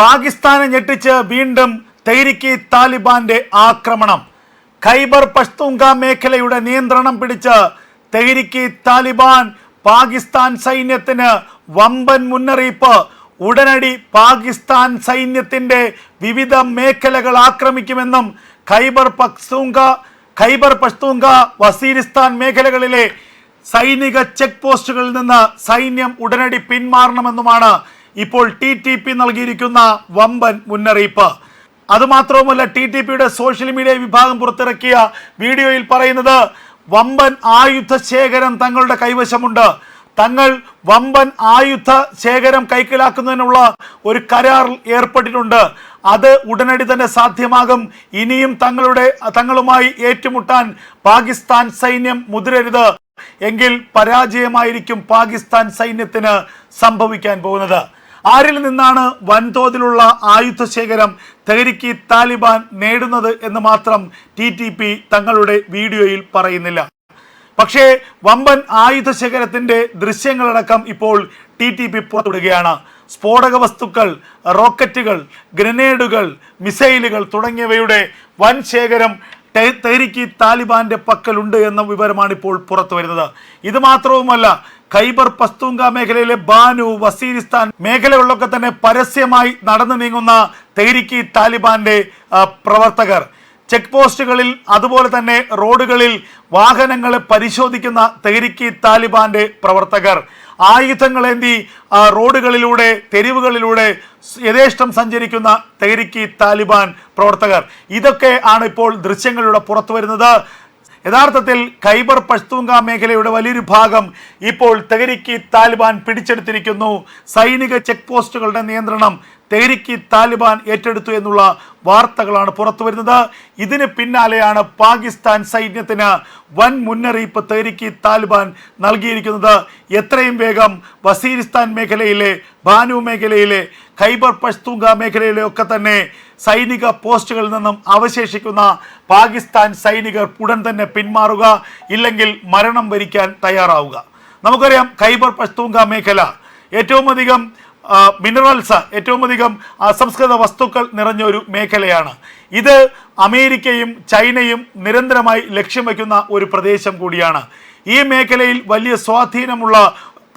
പാകിസ്ഥാനെ ഞെട്ടിച്ച് വീണ്ടും തൈരിക്ക് താലിബാന്റെ ആക്രമണം. ഖൈബർ പഷ്തുങ്ക മേഖലയുടെ നിയന്ത്രണം പിടിച്ച് തൈരിക്കി താലിബാൻ പാകിസ്ഥാൻ സൈന്യത്തിന് വമ്പൻ മുന്നറിയിപ്പ്. ഉടനടി പാകിസ്ഥാൻ സൈന്യത്തിന്റെ വിവിധ മേഖലകൾ ആക്രമിക്കുമെന്നും ഖൈബർ പഷ്തുങ്ക ഖൈബർ പഷ്തുങ്ക വസീരിസ്ഥാൻ മേഖലകളിലെ സൈനിക ചെക്ക് പോസ്റ്റുകളിൽ നിന്ന് സൈന്യം ഉടനടി പിന്മാറണമെന്നുമാണ് ഇപ്പോൾ ടി ടി പി നൽകിയിരിക്കുന്ന വമ്പൻ മുന്നറിയിപ്പ്. അതുമാത്രവുമല്ല ടി ടി പിയുടെ സോഷ്യൽ മീഡിയ വിഭാഗം പുറത്തിറക്കിയ വീഡിയോയിൽ പറയുന്നത് വമ്പൻ ആയുധ ശേഖരം തങ്ങളുടെ കൈവശമുണ്ട്. തങ്ങൾ വമ്പൻ ആയുധ ശേഖരം കൈക്കലാക്കുന്നതിനുള്ള ഒരു കരാറിൽ ഏർപ്പെട്ടിട്ടുണ്ട്. അത് ഉടനടി തന്നെ സാധ്യമാകും. ഇനിയും തങ്ങളുടെ തങ്ങളുമായി ഏറ്റുമുട്ടാൻ പാകിസ്ഥാൻ സൈന്യം മുതിരരുത്. എങ്കിൽ പരാജയമായിരിക്കും പാകിസ്ഥാൻ സൈന്യത്തിന് സംഭവിക്കാൻ പോകുന്നത്. ആരിൽ നിന്നാണ് വൻതോതിലുള്ള ആയുധ ശേഖരം തെഹരിക്ക് താലിബാൻ നേടുന്നത് എന്ന് മാത്രം ടി തങ്ങളുടെ വീഡിയോയിൽ പറയുന്നില്ല. പക്ഷേ വമ്പൻ ആയുധ ശേഖരത്തിന്റെ ദൃശ്യങ്ങളടക്കം ഇപ്പോൾ ടി ടി പി പുറത്തുവിടുകയാണ്. സ്ഫോടക വസ്തുക്കൾ റോക്കറ്റുകൾ ഗ്രനേഡുകൾ മിസൈലുകൾ തുടങ്ങിയവയുടെ വൻ ശേഖരം തെഹ്രിക്ക് താലിബാന്റെ പക്കലുണ്ട് എന്ന വിവരമാണ് ഇപ്പോൾ പുറത്തു വരുന്നത് ഇത് മാത്രവുമല്ല ഖൈബർ പസ്തൂങ്ക മേഖലയിലെ ബാനു വസീരിസ്ഥാൻ മേഖലകളിലൊക്കെ തന്നെ പരസ്യമായി നടന്നു നീങ്ങുന്ന തെരിക്കി താലിബാന്റെ പ്രവർത്തകർ. ചെക്ക് പോസ്റ്റുകളിൽ അതുപോലെ തന്നെ റോഡുകളിൽ വാഹനങ്ങളെ പരിശോധിക്കുന്ന തെരിക്കി താലിബാന്റെ പ്രവർത്തകർ. ആയുധങ്ങളേന്തി റോഡുകളിലൂടെ തെരുവുകളിലൂടെ യഥേഷ്ടം സഞ്ചരിക്കുന്ന തെരിക്കി താലിബാൻ പ്രവർത്തകർ. ഇതൊക്കെ ആണ് ഇപ്പോൾ ദൃശ്യങ്ങളിലൂടെ പുറത്തു വരുന്നത് യഥാർത്ഥത്തിൽ ഖൈബർ പഷ്തൂങ്ക മേഖലയുടെ വലിയൊരു ഭാഗം ഇപ്പോൾ തെഹരിക്ക് താലിബാൻ പിടിച്ചെടുത്തിരിക്കുന്നു. സൈനിക ചെക്ക് പോസ്റ്റുകളുടെ നിയന്ത്രണം തെഹരിക്ക് താലിബാൻ ഏറ്റെടുത്തു എന്നുള്ള വാർത്തകളാണ് പുറത്തു വരുന്നത്. ഇതിന് പിന്നാലെയാണ് പാകിസ്ഥാൻ സൈന്യത്തിന് വൻ മുന്നറിയിപ്പ് തെഹരിക്ക് താലിബാൻ നൽകിയിരിക്കുന്നത്. എത്രയും വേഗം വസീരിസ്ഥാൻ മേഖലയിലെ ബാനു മേഖലയിലെ ഖൈബർ പഷ്തൂങ്ക മേഖലയിലെ ഒക്കെ തന്നെ സൈനിക പോസ്റ്റുകളിൽ നിന്നും അവശേഷിക്കുന്ന പാകിസ്ഥാൻ സൈനികർ ഉടൻ തന്നെ പിന്മാറുക ഇല്ലെങ്കിൽ മരണം വരിക്കാൻ തയ്യാറാവുക. നമുക്കറിയാം ഖൈബർ പഷ്തൂങ്ക മേഖല ഏറ്റവും അധികം മിനറൽസ് ഏറ്റവും അധികം അസംസ്കൃത വസ്തുക്കൾ നിറഞ്ഞ ഒരു മേഖലയാണ്. ഇത് അമേരിക്കയും ചൈനയും നിരന്തരമായി ലക്ഷ്യം വയ്ക്കുന്ന ഒരു പ്രദേശം കൂടിയാണ്. ഈ മേഖലയിൽ വലിയ സ്വാധീനമുള്ള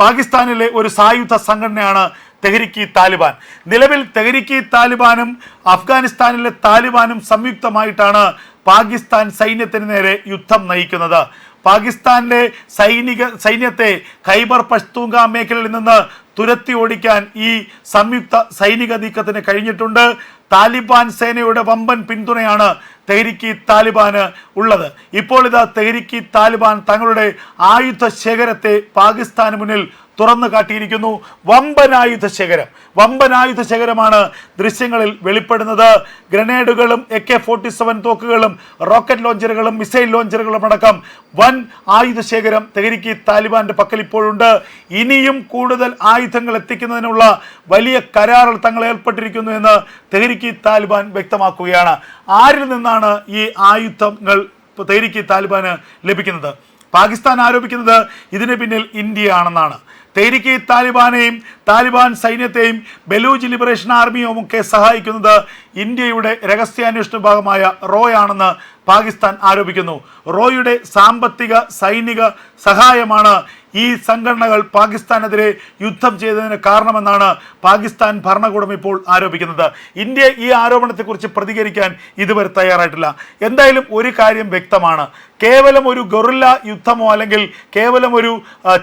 പാകിസ്ഥാനിലെ ഒരു സായുധ സംഘടനയാണ് തെഹരിക്കി താലിബാൻ. നിലവിൽ തെഹരിക്കി താലിബാനും അഫ്ഗാനിസ്ഥാനിലെ താലിബാനും സംയുക്തമായിട്ടാണ് പാകിസ്ഥാൻ സൈന്യത്തിന് നേരെ യുദ്ധം നയിക്കുന്നത്. പാകിസ്ഥാനിലെ സൈനിക സൈന്യത്തെ ഖൈബർ പഷ്തൂങ്ക മേഖലയിൽ നിന്ന് തുരത്തി ഓടിക്കാൻ ഈ സംയുക്ത സൈനിക നീക്കത്തിന് കഴിഞ്ഞിട്ടുണ്ട്. താലിബാൻ സേനയുടെ വമ്പൻ പിന്തുണയാണ് തെഹരിക്കി താലിബാന് ഉള്ളത്. ഇപ്പോൾ ഇതാ തെഹരിക്കി താലിബാൻ തങ്ങളുടെ ആയുധ ശേഖരത്തെ പാകിസ്ഥാന് മുന്നിൽ തുറന്നു കാട്ടിയിരിക്കുന്നു. വമ്പനായുധ ശേഖരം. വമ്പനായുധ ശേഖരമാണ് ദൃശ്യങ്ങളിൽ വെളിപ്പെടുന്നത്. ഗ്രനേഡുകളും എ കെ ഫോർട്ടി സെവൻ തോക്കുകളും റോക്കറ്റ് ലോഞ്ചറുകളും മിസൈൽ ലോഞ്ചറുകളും അടക്കം വൻ ആയുധ ശേഖരം തെഹരിക്ക് താലിബാന്റെ പക്കൽ ഇപ്പോഴുണ്ട്. ഇനിയും കൂടുതൽ ആയുധങ്ങൾ എത്തിക്കുന്നതിനുള്ള വലിയ കരാറിൽ തങ്ങൾ ഏർപ്പെട്ടിരിക്കുന്നു എന്ന് തെഹരിക്ക് താലിബാൻ വ്യക്തമാക്കുകയാണ്. ആരിൽ നിന്നാണ് ഈ ആയുധങ്ങൾ തെഹരിക്ക് താലിബാന് ലഭിക്കുന്നത്? പാകിസ്ഥാൻ ആരോപിക്കുന്നത് ഇതിന് പിന്നിൽ ഇന്ത്യയാണെന്നാണ്. തെഹ്രിക്ക് താലിബാനെയും താലിബാൻ സൈന്യത്തെയും ബലൂജ് ലിബറേഷൻ ആർമിയും ഒക്കെ സഹായിക്കുന്നത് ഇന്ത്യയുടെ രഹസ്യാന്വേഷണ വിഭാഗമായ റോയാണെന്ന് പാകിസ്ഥാൻ ആരോപിക്കുന്നു. റോയുടെ സാമ്പത്തിക സൈനിക സഹായമാണ് ഈ സംഘടനകൾ പാകിസ്ഥാനെതിരെ യുദ്ധം ചെയ്തതിന് കാരണമെന്നാണ് പാകിസ്ഥാൻ ഭരണകൂടം ഇപ്പോൾ ആരോപിക്കുന്നത്. ഇന്ത്യ ഈ ആരോപണത്തെക്കുറിച്ച് പ്രതികരിക്കാൻ ഇതുവരെ തയ്യാറായിട്ടില്ല. എന്തായാലും ഒരു കാര്യം വ്യക്തമാണ്. കേവലം ഒരു ഗൊറില്ല യുദ്ധമോ അല്ലെങ്കിൽ കേവലം ഒരു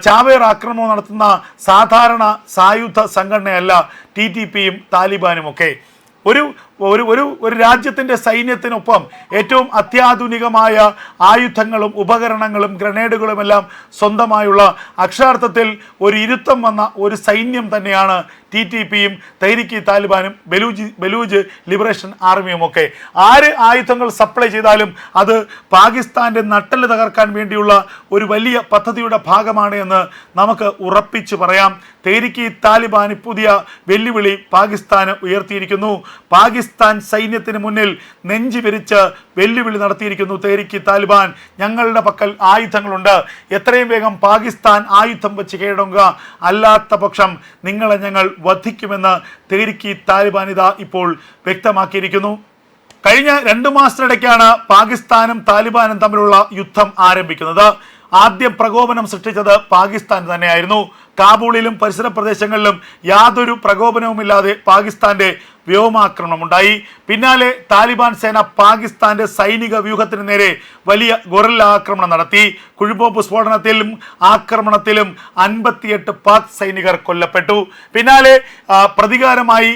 ചാവേർ ആക്രമണമോ നടത്തുന്ന സാധാരണ സായുധ സംഘടനയല്ല ടി ടി പിയും താലിബാനും ഒക്കെ ഒരു ഒരു ഒരു ഒരു രാജ്യത്തിന്റെ സൈന്യത്തിനൊപ്പം ഏറ്റവും അത്യാധുനികമായ ആയുധങ്ങളും ഉപകരണങ്ങളും ഗ്രനേഡുകളുമെല്ലാം സ്വന്തമായുള്ള അക്ഷരാർത്ഥത്തിൽ ഒരു ഇരുത്തം വന്ന ഒരു സൈന്യം തന്നെയാണ് ടി ടി പിയും തൈരിക്കി താലിബാനും ബലൂജ് ബലൂജ് ലിബറേഷൻ ആർമിയും ഒക്കെ ആര് ആയുധങ്ങൾ സപ്ലൈ ചെയ്താലും അത് പാകിസ്ഥാന്റെ നട്ടൽ തകർക്കാൻ വേണ്ടിയുള്ള ഒരു വലിയ പദ്ധതിയുടെ ഭാഗമാണ് എന്ന് നമുക്ക് ഉറപ്പിച്ചു പറയാം. തൈരിക്കി താലിബാന് പുതിയ വെല്ലുവിളി പാകിസ്ഥാന് ഉയർത്തിയിരിക്കുന്നു. പാകിസ്ഥാൻ സൈന്യത്തിന് മുന്നിൽ നെഞ്ചി വിരിച്ച് വെല്ലുവിളി നടത്തിയിരിക്കുന്നു തേരിക്ക് താലിബാൻ. ഞങ്ങളുടെ പക്കൽ ആയുധങ്ങളുണ്ട്. എത്രയും വേഗം പാകിസ്ഥാൻ ആയുധം വെച്ച് കീഴടങ്ങുക. അല്ലാത്ത പക്ഷം നിങ്ങളെ ഞങ്ങൾ വധിക്കുമെന്ന് തെഹരിക്ക് താലിബാൻ ഇതാ ഇപ്പോൾ വ്യക്തമാക്കിയിരിക്കുന്നു. കഴിഞ്ഞ രണ്ടു മാസത്തിനിടയ്ക്കാണ് പാകിസ്ഥാനും താലിബാനും തമ്മിലുള്ള യുദ്ധം ആരംഭിക്കുന്നത്. ആദ്യം പ്രകോപനം സൃഷ്ടിച്ചത് പാകിസ്ഥാൻ തന്നെയായിരുന്നു. കാബൂളിലും പരിസര പ്രദേശങ്ങളിലും യാതൊരു പ്രകോപനവുമില്ലാതെ പാകിസ്ഥാന്റെ വ്യോമാക്രമണമുണ്ടായി. പിന്നാലെ താലിബാൻ സേന പാകിസ്ഥാന്റെ സൈനിക വ്യൂഹത്തിന് നേരെ വലിയ ഗൊറില്ല ആക്രമണം നടത്തി. കുഴിബോംബ് സ്ഫോടനത്തിലും ആക്രമണത്തിലും അൻപത്തിയെട്ട് പാക് സൈനികർ കൊല്ലപ്പെട്ടു. പിന്നാലെ പ്രതികാരമായി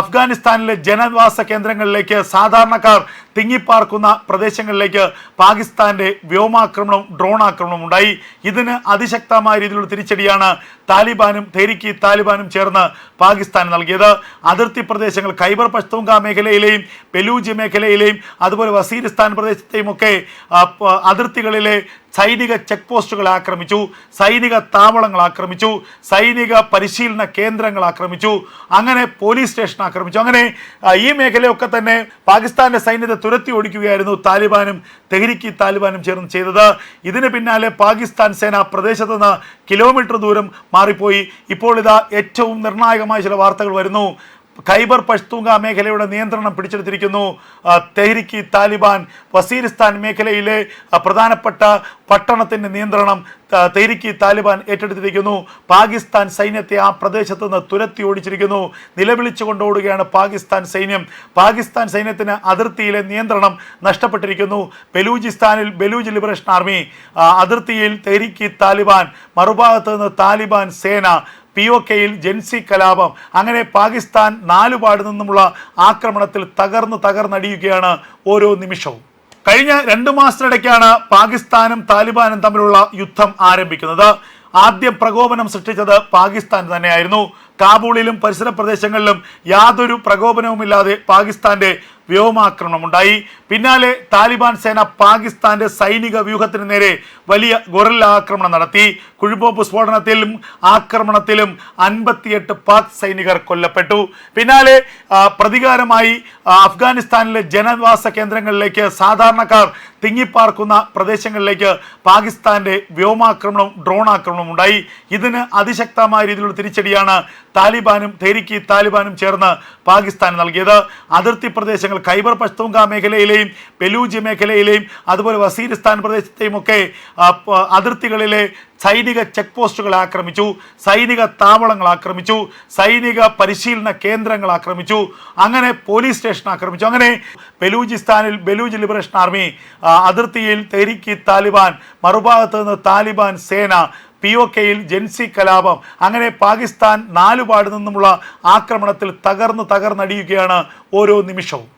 അഫ്ഗാനിസ്ഥാനിലെ ജനവാസ കേന്ദ്രങ്ങളിലേക്ക് സാധാരണക്കാർ തിങ്ങിപ്പാർക്കുന്ന പ്രദേശങ്ങളിലേക്ക് പാകിസ്ഥാന്റെ വ്യോമാക്രമണവും ഡ്രോൺ ആക്രമണവും ഉണ്ടായി. ഇതിന് അതിശക്തമായ രീതിയിലുള്ള തിരിച്ചടിയാണ് താലിബാനും തെരിക്കി താലിബാനും ചേർന്ന് പാകിസ്ഥാൻ നൽകിയത്. അതിർത്തി പ്രദേശങ്ങൾ ഖൈബർ പഷ്തൂങ്ക മേഖലയിലെയും ബലൂജ് മേഖലയിലെയും അതുപോലെ വസീരിസ്ഥാൻ പ്രദേശത്തെയും ഒക്കെ അതിർത്തികളിലെ സൈനിക ചെക്ക് പോസ്റ്റുകൾ ആക്രമിച്ചു സൈനിക താവളങ്ങൾ ആക്രമിച്ചു സൈനിക പരിശീലന കേന്ദ്രങ്ങൾ ആക്രമിച്ചു അങ്ങനെ പോലീസ് സ്റ്റേഷൻ ആക്രമിച്ചു. അങ്ങനെ ഈ മേഖലയൊക്കെ തന്നെ പാകിസ്ഥാന്റെ സൈന്യത്തെ തുരത്തി ഓടിക്കുകയായിരുന്നു താലിബാനും തെഹരിക്കി താലിബാനും ചേർന്ന് ചെയ്തത്. ഇതിന് പിന്നാലെ പാകിസ്ഥാൻ സേന പ്രദേശത്ത് നിന്ന് കിലോമീറ്റർ ദൂരം മാറിപ്പോയി. ഇപ്പോൾ ഇതാ ഏറ്റവും നിർണായകമായ ചില വാർത്തകൾ വരുന്നു. ഖൈബർ പഷ്തൂങ്ക മേഖലയുടെ നിയന്ത്രണം പിടിച്ചെടുത്തിരിക്കുന്നു. തെഹ്രിക്ക് താലിബാൻ വസീരിസ്ഥാൻ മേഖലയിലെ പ്രധാനപ്പെട്ട പട്ടണത്തിന്റെ നിയന്ത്രണം തെഹ്രിക്ക് താലിബാൻ ഏറ്റെടുത്തിരിക്കുന്നു. പാകിസ്ഥാൻ സൈന്യത്തെ ആ പ്രദേശത്ത് നിന്ന് തുരത്തി ഓടിച്ചിരിക്കുന്നു. നിലവിളിച്ചു കൊണ്ടോടുകയാണ് പാകിസ്ഥാൻ സൈന്യം. പാകിസ്ഥാൻ സൈന്യത്തിന് അതിർത്തിയിലെ നിയന്ത്രണം നഷ്ടപ്പെട്ടിരിക്കുന്നു. ബലൂചിസ്ഥാനിൽ ബലൂജ് ലിബറേഷൻ ആർമി അതിർത്തിയിൽ തെഹ്രിക്ക് താലിബാൻ മറുഭാഗത്ത് നിന്ന് താലിബാൻ സേന പി ഒ കെയിൽ ജെൻസി കലാപം. അങ്ങനെ പാകിസ്ഥാൻ നാലുപാട് നിന്നുമുള്ള ആക്രമണത്തിൽ തകർന്ന് തകർന്നടിയുകയാണ് ഓരോ നിമിഷവും. കഴിഞ്ഞ രണ്ടു മാസത്തിനിടയ്ക്കാണ് പാകിസ്ഥാനും താലിബാനും തമ്മിലുള്ള യുദ്ധം ആരംഭിക്കുന്നത്. ആദ്യം പ്രകോപനം സൃഷ്ടിച്ചത് പാകിസ്ഥാൻ തന്നെയായിരുന്നു. കാബൂളിലും പരിസര പ്രദേശങ്ങളിലും യാതൊരു പ്രകോപനവുമില്ലാതെ പാകിസ്ഥാന്റെ വ്യോമാക്രമണം ഉണ്ടായി പിന്നാലെ താലിബാൻ സേന പാകിസ്ഥാന്റെ സൈനിക വ്യൂഹത്തിന് നേരെ വലിയ ഗൊറില്ല ആക്രമണം നടത്തി. കുഴിബോംബ് സ്ഫോടനത്തിലും ആക്രമണത്തിലും അൻപത്തിയെട്ട് പാക് സൈനികർ കൊല്ലപ്പെട്ടു. പിന്നാലെ പ്രതികാരമായി അഫ്ഗാനിസ്ഥാനിലെ ജനവാസ കേന്ദ്രങ്ങളിലേക്ക് സാധാരണക്കാർ തിങ്ങിപ്പാർക്കുന്ന പ്രദേശങ്ങളിലേക്ക് പാകിസ്ഥാന്റെ വ്യോമാക്രമണവും ഡ്രോൺ ആക്രമണവും ഉണ്ടായി. ഇതിന് അതിശക്തമായ രീതിയിലുള്ള തിരിച്ചടിയാണ് താലിബാനും തെരിക്കി താലിബാനും ചേർന്ന് പാകിസ്ഥാൻ നൽകിയത്. അതിർത്തി പ്രദേശങ്ങൾ ഖൈബർ പഷ്തൂങ്ക മേഖലയിലെയും ബലൂജ് മേഖലയിലെയും അതുപോലെ വസീരിസ്ഥാൻ പ്രദേശത്തെയും ഒക്കെ അതിർത്തികളിലെ സൈനിക ചെക്ക് പോസ്റ്റുകൾ ആക്രമിച്ചു സൈനിക താവളങ്ങൾ ആക്രമിച്ചു സൈനിക പരിശീലന കേന്ദ്രങ്ങൾ ആക്രമിച്ചു അങ്ങനെ പോലീസ് സ്റ്റേഷൻ ആക്രമിച്ചു. അങ്ങനെ ബലൂചിസ്ഥാനിൽ ബലൂജ് ലിബറേഷൻ ആർമി അതിർത്തിയിൽ തെരിക്കി താലിബാൻ മറുഭാഗത്ത് നിന്ന് താലിബാൻ സേന പി ഒ കെയിൽ ജെൻസി കലാപം അങ്ങനെ പാകിസ്ഥാൻ നാലുപാട് നിന്നുമുള്ള ആക്രമണത്തിൽ തകർന്ന് തകർന്നടിയുകയാണ് ഓരോ നിമിഷവും.